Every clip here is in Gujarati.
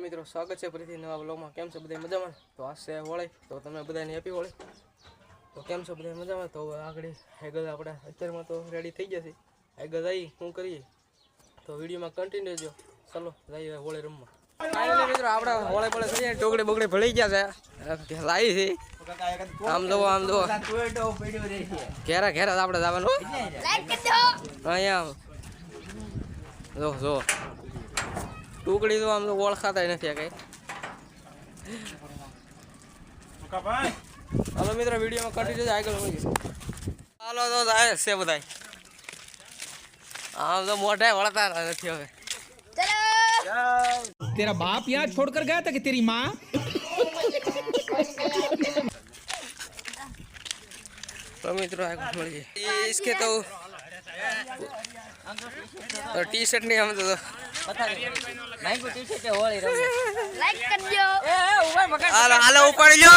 મિત્રો સ્વાગત છે ફરીથી નવા બ્લોગમાં કેમ છે બધા મજામાં? તો આ છે હોળી. તો તમે બધાને હેપી હોળી. તો કેમ છો બધા મજામાં? તો આગળ હેગલ આપણે અત્યારમાં તો રેડી થઈ ગયા છે. હેગલ આવી શું કરીએ? તો વિડીયોમાં કન્ટિન્યુ જો. ચલો જઈએ હોળી રમવા. ફાઇનલી મિત્રો આપણે હોળી પડે થઈ ટોકડી બોકડી ભળી ગયા છે. લાવી છે. આમ જુઓ આમ જુઓ. ઘેરા ઘેરા આપણે જવાનું. અહીંયા જો જો. ટુકડી તો આમ તો ઓળખાતા નથી કઈ હાલો મિત્રો વિડીયોમાં કન્ટિન્યુ છે આગળ મળી હાલો તો જાય છે બધાય આમ તો મોઢે વળતા નથી હવે तेरा बाप यहाँ छोड़कर गया था कि तेरी माँ तो મિત્રો આગળ મળી જાય इसके तो टी शर्ट नहीं हम तो લાઈક કરજો હાલો ઉપાડી લો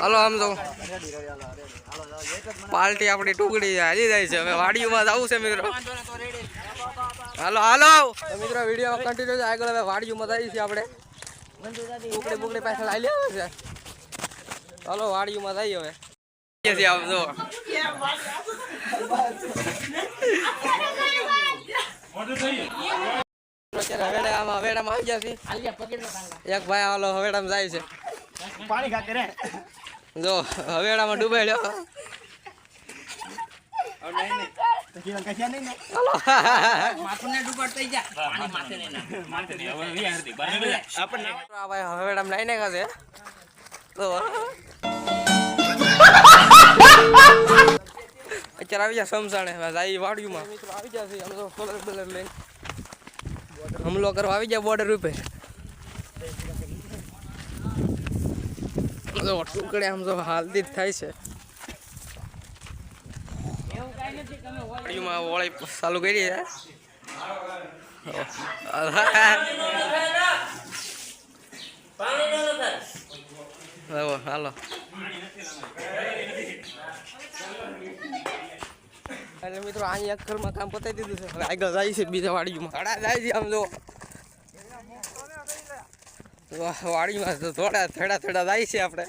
હાલો આમ તો પાર્ટી આપણી ટુકડી હાલી જાય છે. હવે વાડીઓમાં જવું છે મિત્રો. હાલો હાલો. મિત્રો વીડિયો કન્ટિન્યુ છે આગળ હવે વાડીઓમાં જઈએ છીએ આપણે. ટુકડી બુકડી પાછળ હાલી આવે છે. હાલો વાડીઓમાં જઈએ હવે. જઈએ આમ જો. હવેડામાં હવેડામાં આવી ગયા છે એક ભાઈ હાલો હવેડામાં જાય છે. પાણી ખાતે રે જો હવેડામાં લઈને છે. તો અત્યારે આવી જાય સમસાણે જાય વાડીમાં. મિત્રો આવી ગયા છે તો કલર બલર લઈને. હમલો કરવા આવી ગયા બોર્ડર ઉપર. તો ટુકડે આમ તો હાલતી જ થાય છે. વાડીમાં ઓળી ચાલુ કરી છે હાલો. એટલે મિત્રો અહીંયા એક ઘરમાં કામ પતાવી દીધું છે. હવે આગળ જાય છે બીજા વાડીમાં. ઘણા જાય છે આમ જો. વાડીમાં તો થોડા થોડા થોડા જાય છે આપણે.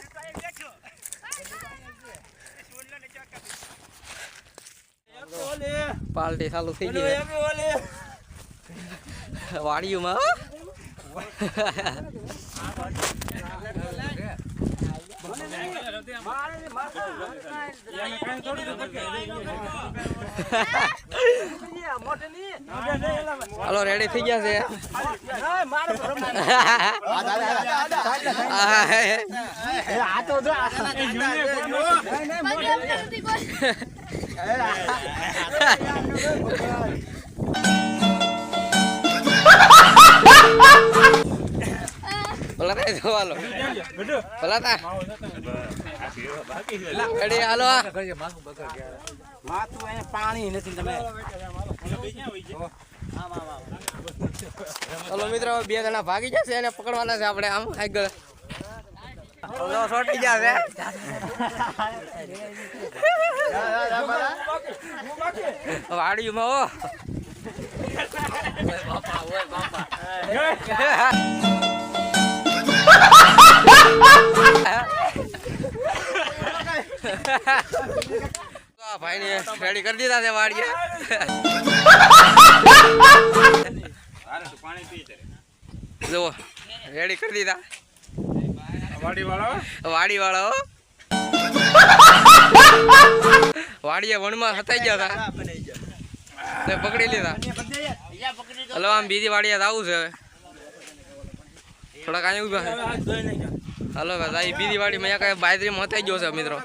પાલટી ચાલુ થઈ ગઈ વાડીઓમાં હો. હાલો રેડી થઈ ગયા છે. આ તો જો ભલા થાય હાલો માથું એને પાણી નથી તમે ચલો મિત્રો બે જણા ભાગી જશે એને પકડવાના છે આપણે આમ આગળ. જશે વાડીમાં તો આ ભાઈને રેડી કરી દીધા છે વાડીએ. જુઓ રેડી કરી દીધા. વાડી વાળા હો. વાડીએ વણમાં હતાઈ ગયા હતા તે પકડી લીધા. હલો આમ બીજી વાડીએ આવું છે હવે. થોડાક અહીંયા ઊભા છે. હલો ભાઈ બીજી વાડીમાં અહીંયા કઈ બાજરીમાં હતાઈ ગયો છે મિત્રો.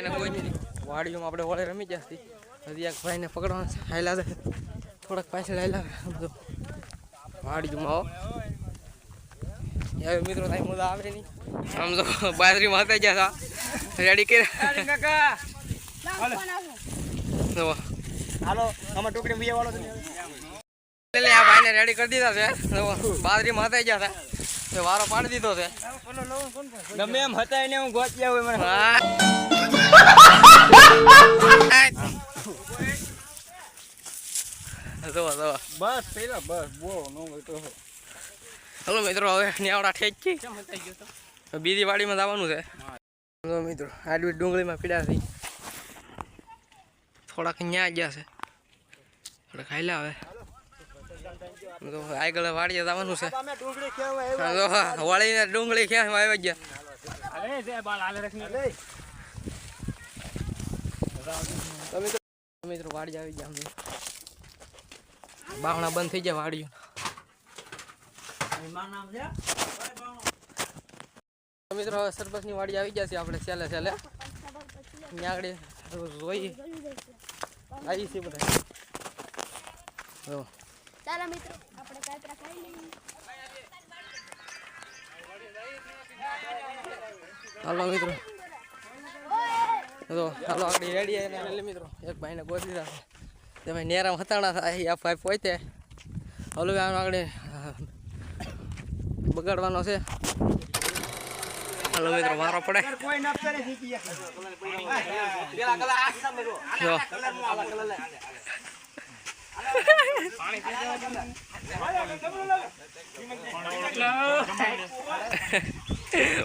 એને કોઈ નહીં. વાડીઓમાં આપણે વળે રમી ગયા હતી હજી એક ભાઈને પકડવાના હાયલા છે. થોડાક પાછળ હાયલા તો વાડીઓમાં હવે મિત્રો તાઈ મજા આવે નહીં. સમજો બાજરી બાજરીમાં ગયા રેડી કર્યા? હાલો. આમાં ટોકડી બીજા વાળો એટલે આ ભાઈને રેડી કરી દીધા છે. બાજરી હતા ગયા હતા તે વારો પાડી દીધો છે. ગમે એમ હતા એને હું ગોત્યા હોય મને હા. જો જો બસ પેલા બસ બો નો તો હલો મિત્રો હવે ન્યાવડા બીજી વાડીમાં જવાનું છે. મિત્રો આડવી ડુંગળીમાં પીડા થઈ થોડાક ન્યા ગયા છે. થોડાક ખાઈ હવે. તો આગળ વાડીએ જવાનું છે. તો વાળીને ડુંગળી ક્યાં આવી ગયા? અરે જે બાલ આલે રખને. તો મિત્રો વાડી આવી ગયા અમે. બાવણા બંધ થઈ ગયા વાડીઓ. મિત્રો હવે સરપંચની વાડી આવી ગયા છે આપણે છેલ્લે છેલ્લે. ત્યાં આગળ જોઈ આવી છે બધા. ચાલો મિત્રો. હાલો મિત્રો. હાલો આગળ રેડી આવીને મિત્રો. એક ભાઈને ગોતી દીધા તે ભાઈ નેરામ હતાણા થાય આ ભાઈ પોતે હલો આનો આગળ બગાડવાનો છે. હાલો મિત્રો મારો પડે. જો.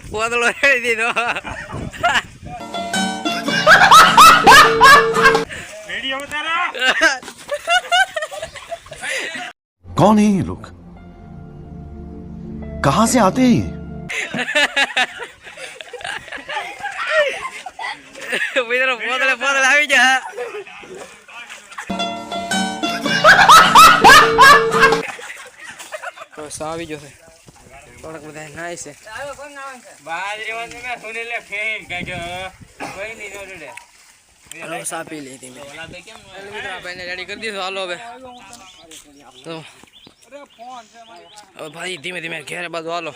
પોતળો રેડી દીધો રેડી હવે તારા कौन है ये लोग कहां से आते हैं ये મિત્રો પોતળે પોતળે આવી ગયા તો સા આવી ગયો છે થોડાક બધા નાય છે બાજરી માં મેં સુને લે ફેન કાજો કોઈ નહીં નો રે હાલો સા પી લીધી મેં રેડી કરી દીધો હાલો હવે તો હવે ભાઈ ધીમે ધીમે ઘેરે બાજુ. હાલો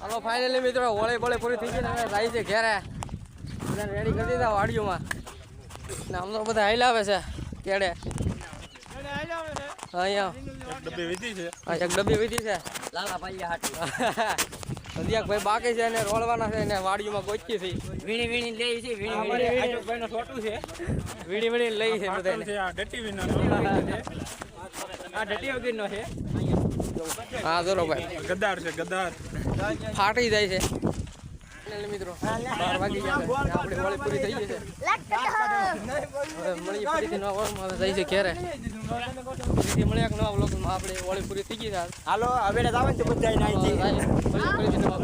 હાલો ફાઇનલી મિત્રો હોળી બોળી પૂરી થઈ ગઈ ને જાય છે ઘેરે રેડી કરી દીધા વાડીઓમાં ને આમ તો બધા હાઈલ આવે છે. કેડે? અહીંયા ડબ્બે વિધી છે. હા એક ડબ્બી વીધી છે. લાલા ભાઈ હાટી. હજી ભાઈ બાકી છે એને રોળવાના છે ને વાડીઓમાં ગોચી છે. વીણી વીણી લઈ છે વીણી વીણી. આજો છોટું છે. વીણી વીડી લઈ છે બધાને. આ ડટી વિનો આ ડટી વગર છે. હા ચલો ભાઈ. ગદ્દાર છે ગદ્દાર. ફાટી જાય છે. એટલે મિત્રો બાર વાગી ગયા છે. હોળી પૂરી થઈ હવે મળીએ ફરીથી નવા વોરમાં હવે જાય છે ઘેરે. ફરીથી મળીએ એક નવા વ્લોગમાં. આપણે હોળી પૂરી થઈ ગઈ હાલો હવે જવાનું છે બધા ફરીથી નવા.